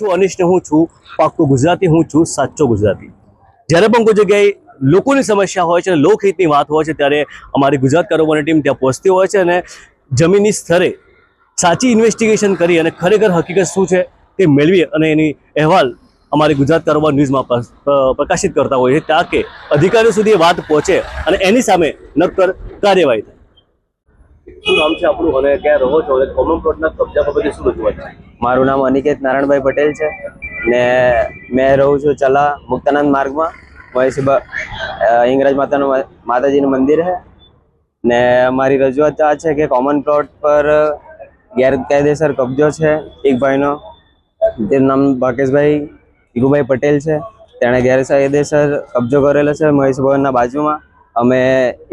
છું, અનિષ્ટ હું છું પાક્કો ગુજરાતી હું છું, સાચો ગુજરાતી. જ્યારે પણ કોઈ જગ્યાએ લોકોની સમસ્યા હોય છે લોકહિતની વાત હોય છે, ત્યારે અમારી ગુજરાત કારોબારની ટીમ ત્યાં પહોંચતી હોય છે અને જમીનની સ્તરે સાચી ઇન્વેસ્ટિગેશન કરી અને ખરેખર હકીકત શું છે તે મેળવી અને એની અહેવાલ અમારી ગુજરાત કારોબાર ન્યૂઝમાં પ્ર- પ્ર- પ્રકાશિત કરતા હોય છે તાકે અધિકારીઓ સુધી વાત પહોંચે અને એની સામે નક્કર કાર્યવાહી થાય. શું નામ છે આપણું અને ક્યાં રહો છો કોમન પ્લોટના કબજા બાબતે શું રજૂઆત છે? મારું નામ અનિકેત નારાયણભાઈ પટેલ છે ને મેં રહું છું ચલા મુક્તાનંદ માર્ગમાં. મહેશી હિંગરાજ માતાનું માતાજીનું મંદિર છે. ને મારી રજૂઆત આ છે કે કોમન પ્લોટ પર ગેરકાયદેસર કબજો છે એક ભાઈનો. તેનું નામ ભાકેશભાઈ ઈગુભાઈ પટેલ છે. તેણે ગેરકાયદેસર કબજો કરેલો છે મહેશ ભવનના બાજુમાં. અમે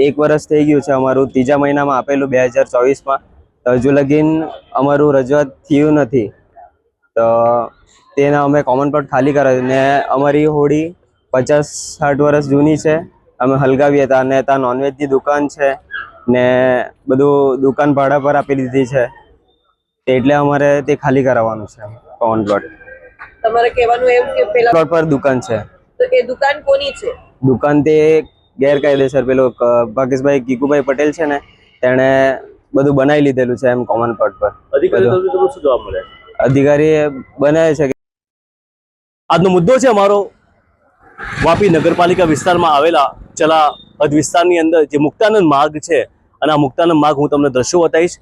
એક વર્ષ થઈ ગયું છે અમારું ત્રીજા મહિનામાં આપેલું બે હજાર ચોવીસમાં. હજુ લગીન અમારું રજૂઆત થયું નથી. તો તેને અમે કોમન પ્લોટ ખાલી કરાવ્યું. ને અમારી હોડી પચાસ સાઠ વર્ષ જૂની છે. અમે હલગાવી હતા અને ત્યાં નોનવેજની દુકાન છે. ને બધું દુકાન ભાડા પર આપી દીધી છે. એટલે અમારે તે ખાલી કરાવવાનું છે કોમન પ્લોટ તમારે કહેવાનું એમ કે પેલા પ્લોટ પર દુકાન છે. તો એ દુકાન કોની છે? દુકાન તે ગેરકાયદેસર પેલો ભાગેશભાઈ કીકુભાઈ પટેલ છે ને તેણે બધું બનાવી લીધેલું છે એમ કોમન પ્લોટ પર. અધિકારીએ બનાવે છે આજનો મુદ્દો છે અમારો વાપી નગરપાલિકા વિસ્તારમાં આવેલા ચલા હદ વિસ્તારની અંદર જે મુક્તાનંદ માર્ગ છે. અને આ મુક્તાનંદ માર્ગ હું તમને દ્રશ્યો બતાવીશ.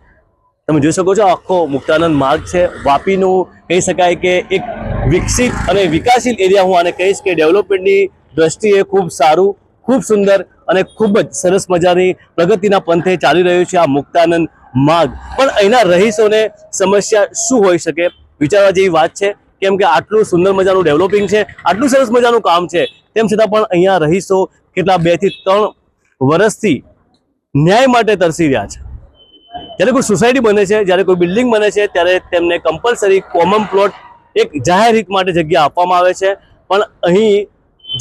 તમે જોઈ શકો છો આખો મુક્તાનંદ માર્ગ છે. વાપીનું કહી શકાય કે એક વિકસિત અને વિકાસશીલ એરિયા હું આને કહીશ કે ડેવલપમેન્ટની દ્રષ્ટિએ ખૂબ સારું ખૂબ સુંદર અને ખૂબ જ સરસ મજાની પ્રગતિના પંથે ચાલી રહ્યું છે આ મુક્તાનંદ માર્ગ. પણ અહીંના રહીશોને સમસ્યા શું હોઈ શકે? વિચારવા જેવી વાત છે? કેમ કે આટલું સુંદર મજાનું ડેવલપિંગ છે, આટલું સરસ મજાનું કામ છે, તેમ છતાં પણ અહીંયા રહીશો કેટલા બેથી ત્રણ વર્ષથી ન્યાય માટે તરસી રહ્યા છે. જ્યારે કોઈ સોસાયટી બને છે, જ્યારે કોઈ બિલ્ડિંગ બને છે, ત્યારે તેમને કમ્પલસરી કોમન પ્લોટ એક જાહેર હિત માટે જગ્યા આપવામાં આવે છે. પણ અહીં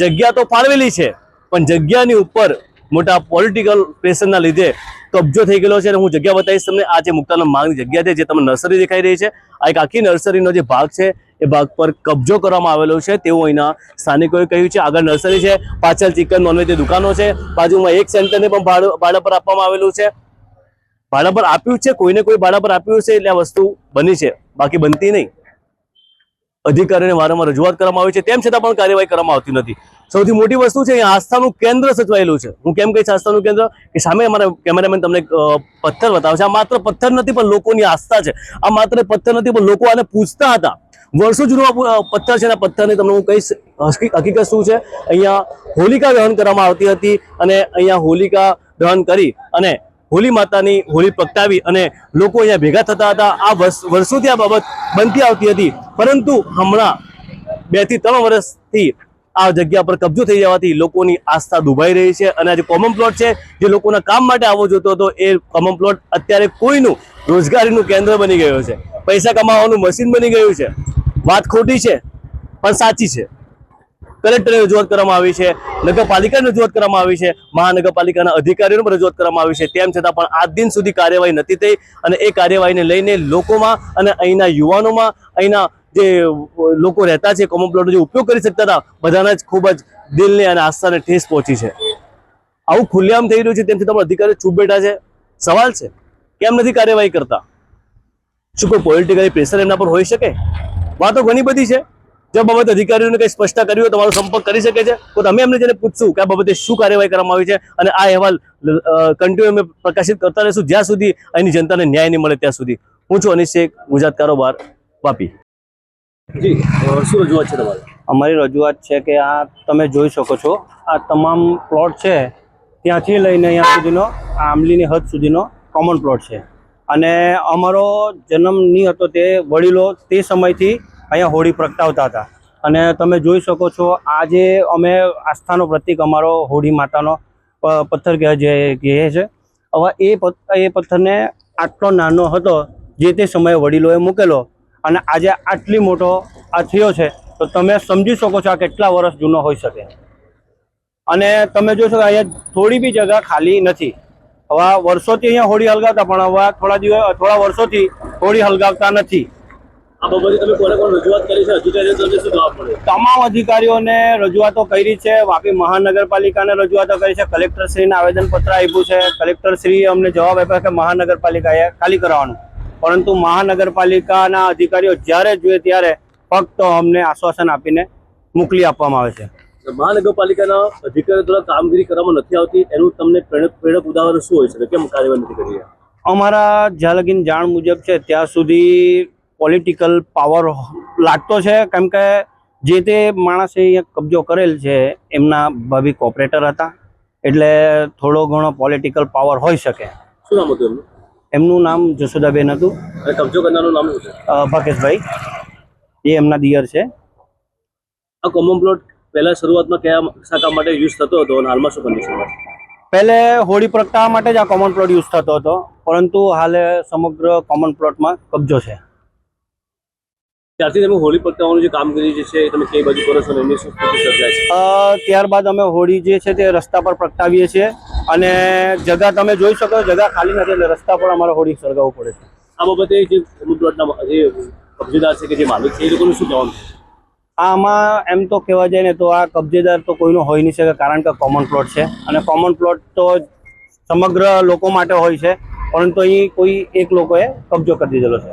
જગ્યા તો ફાળવેલી છે. પણ જગ્યાની ઉપર મોટા પોલિટિકલ પ્રેશરના લીધે કબજો થઈ ગયેલો છે અને હું જગ્યા બતાવીશ તમને. આ જે મુક્તાનો માંગની જગ્યા છે, જે તમને નર્સરી દેખાઈ રહી છે, આ એક આખી નર્સરીનો જે ભાગ છે, એ ભાગ પર કબજો કરવામાં આવેલો છે. તેવું અહીંના સ્થાનિકોએ કહ્યું છે, આગળ નર્સરી છે, પાછળ ચિકન નોનવેજની દુકાનો છે, બાજુમાં એક સેન્ટરને પણ ભાડું પર આપવામાં આવેલું છે. ભાડા પર આપ્યું છે, કોઈને કોઈ ભાડા પર આપ્યું છે એટલે આ વસ્તુ બની છે. બાકી બનતી નહીં. અધિકારીને વારંવાર રજૂઆત કરવામાં આવી છે. તેમ છતાં પણ કાર્યવાહી કરવામાં આવતી નથી. સૌથી મોટી વસ્તુ છે, અહીંયા આસ્થાનું કેન્દ્ર સચવાયેલું છે. હું કેમ કહીશ આસ્થાનું કેન્દ્ર? કે સામે અમારા કેમેરામેન તમને પથ્થર બતાવે છે. આ માત્ર પથ્થર નથી, પણ લોકોની આસ્થા છે. આ માત્ર પથ્થર નથી, પણ લોકો આને પૂછતા હતા. વર્ષો જૂનો પથ્થર છે પથ્થરની તમને હું કહીશ, હકી- હકીકત શું છે? અહીંયા હોલિકા દહન કરવામાં આવતી હતી, અને અહીંયા હોલિકા દહન કરી, અને હોલી માતાની હોળી પ્રગટાવી, અને લોકો અહીંયા ભેગા થતા હતા. આ વર્ષ- વર્ષોથી આ બાબત બનતી આવતી હતી. પરંતુ હમણાં બેથી ત્રણ વર્ષથી આ જગ્યા પર કબજો થઈ જવાથી લોકોની આસ્થા દુભાઈ રહી છે અને આ જે કોમન પ્લોટ છે. જે લોકોના કામ માટે આવવો જોતો હતો, એ કોમન પ્લોટ અત્યારે કોઈનું રોજગારીનું કેન્દ્ર બની ગયો છે. પૈસા કમાવાનું મશીન બની ગયું છે. વાત ખોટી છે, પણ સાચી છે. કલેક્ટરને રજૂઆત કરવામાં આવી છે, નગરપાલિકાને રજૂઆત કરવામાં આવી છે, મહાનગરપાલિકાના અધિકારીઓને રજૂઆત કરવામાં આવી છે. તેમ છતાં પણ આજ દિન સુધી કાર્યવાહી નથી થઈ અને એ કાર્યવાહીને લઈને લોકોમાં અને અહીંના યુવાનોમાં, અહીંના જે લોકો રહેતા છે કોમન પ્લોટનો જે ઉપયોગ કરી શકતા હતા, બધાના જ ખૂબ જ દિલને અને આસ્થાને ઠેસ પહોંચી છે. આવું ખુલ્લેઆમ થઈ રહ્યું છે તેમથી તમારા અધિકારીઓ ચૂપ બેઠા છે. સવાલ છે, કેમ નથી કાર્યવાહી કરતા? શું કોઈ પોલિટિકલી પ્રેશર એમના પર હોઈ શકે? વાતો ઘણી બધી છે. જો બાબતે અધિકારીઓને કંઈ સ્પષ્ટતા કરી હોય તમારો સંપર્ક કરી શકે છે. તો તમે એમને જેને પૂછશું કે આ બાબતે શું કાર્યવાહી કરવામાં આવી છે અને આ અહેવાલ કન્ટિન્યુ અમે પ્રકાશિત કરતા રહીશું જ્યાં સુધી અહીંની જનતાને ન્યાય નહીં મળે ત્યાં સુધી. હું છું અનિશ શેખ, ગુજરાત કારોબાર, વાપી. અમારી રજૂઆત છે કે આ તમે જોઈ શકો છો, આ તમામ પ્લોટ છે, ત્યાંથી લઈને અહીંયા સુધીનો આંબલીની હદ સુધીનો કોમન પ્લોટ છે. અને અમારો જન્મ નહીં હતો તે, વડીલો તે સમયથી અહીંયા હોળી પ્રગટાવતા હતા. અને તમે જોઈ શકો છો, આજે અમે આસ્થાનો પ્રતીક અમારો હોળી માતાનો પથ્થર કહે જે કહે છે. હવે એ એ પથ્થરને આટલો નાનો હતો, જે તે સમયે વડીલોએ મૂકેલો. અને આજે આટલી મોટો આ થયો છે તો તમે સમજી શકો છો આ કેટલા વર્ષ જૂનો હોઈ શકે. અને તમે જોશો કે અહીંયા થોડી બી જગ્યા ખાલી નથી. હવે વર્ષોથી અહીંયા હોળી હલગાવતા પણ હવે થોડા દિવસ થોડા વર્ષોથી હોળી હલગાવતા નથી. તમામ અધિકારીઓને રજૂઆતો કરી છે વાપી મહાનગરપાલિકાને રજૂઆતો કરી છે કલેક્ટરશ્રીને આવેદનપત્ર આપ્યું છે કલેક્ટરશ્રીએ અમને જવાબ આપ્યો કે મહાનગરપાલિકાએ ખાલી કરાવવાનું. પરંતુ મહાનગરપાલિકાના અધિકારીઓ જ્યારે જોઈએ ત્યારે ફક્ત અમને આશ્વાસન આપીને મોકલી આપવામાં આવે છે. મહાનગરપાલિકાના અધિકારીઓ દ્વારા કામગીરી કરવામાં નથી આવતી એનું તમને પ્રેરક ઉદાહરણ શું હોય છે કેમ કાર્યવાહી નથી કરી અમારા જ્યાં લગીન જાણ મુજબ છે ત્યાં સુધી પોલિટિકલ પાવર લાગતો છે કેમ કે જે તે માણસે અહીંયા કબજો કરેલ છે એમના ભાવિક કોપરેટર હતા. એટલે થોડો ઘણો પોલિટિકલ પાવર હોઈ શકે. શું નામ હતું એમનું? એમનું નામ જસોદાબેન હતું. અને કબજો કરનારનું નામ શું છે? અ, ભાકેશભાઈ. એ એમના દિયર છે. આ કોમન પ્લોટ પહેલા શરૂઆતમાં કયા શાખા માટે યુઝ થતો હતો અને હાલમાં શું કન્ડિશનમાં છે? પહેલે હોળી પ્રગટાવવા માટે જ આ કોમન પ્લોટ યુઝ થતો હતો પરંતુ હાલે સમગ્ર કોમન પ્લોટમાં કબજો છે. ત્યારથી તમે હોળી પ્રગટાવવાનું જે કામગીરી જે છે એ તમે કઈ બાજુ કરો છો અને એમની શું સ્થિતિ સર્જાય છે? અ, ત્યારબાદ અમે હોળી જે છે તે રસ્તા પર પ્રગટાવીએ છીએ. અને જગા તમે જોઈ શકો જગા ખાલી નથી એટલે રસ્તા પર અમારે હોડી સળગાવવું પડે છે. આ બાબતે જે પ્લોટના જે કબજેદાર છે કે જે માલિક છે એ લોકોનું શું કહેવાનું છે? આમાં એમ તો કહેવા જાય ને તો આ કબજેદાર તો કોઈનો હોઈ નહીં શકે કારણ કે કોમન પ્લોટ છે. અને કોમન પ્લોટ તો સમગ્ર લોકો માટે હોય છે પરંતુ અહીં કોઈ એક લોકોએ કબજો કરી દીધેલો છે.